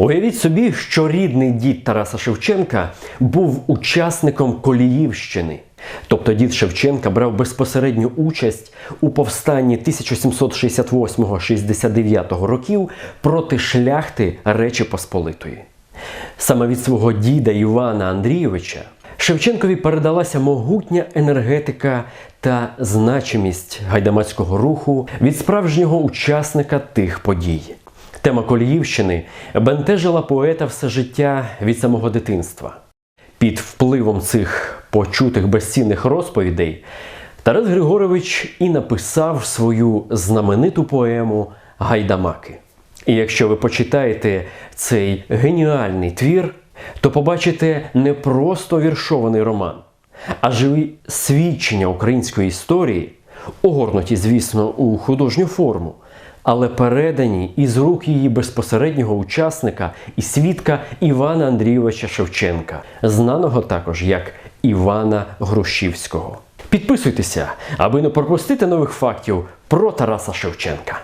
Уявіть собі, що рідний дід Тараса Шевченка був учасником Коліївщини. Тобто дід Шевченка брав безпосередню участь у повстанні 1768-69 років проти шляхти Речі Посполитої. Саме від свого діда Івана Андрійовича Шевченкові передалася могутня енергетика та значимість гайдамацького руху від справжнього учасника тих подій. Тема Коліївщини бентежила поета все життя від самого дитинства. Під впливом цих почутих безцінних розповідей Тарас Григорович і написав свою знамениту поему Гайдамаки. І якщо ви почитаєте цей геніальний твір, то побачите не просто віршований роман, а живі свідчення української історії, огорнуті, звісно, у художню форму, але передані із рук її безпосереднього учасника і свідка Івана Андрійовича Шевченка, знаного також як Івана Грушівського. Підписуйтеся, аби не пропустити нових фактів про Тараса Шевченка.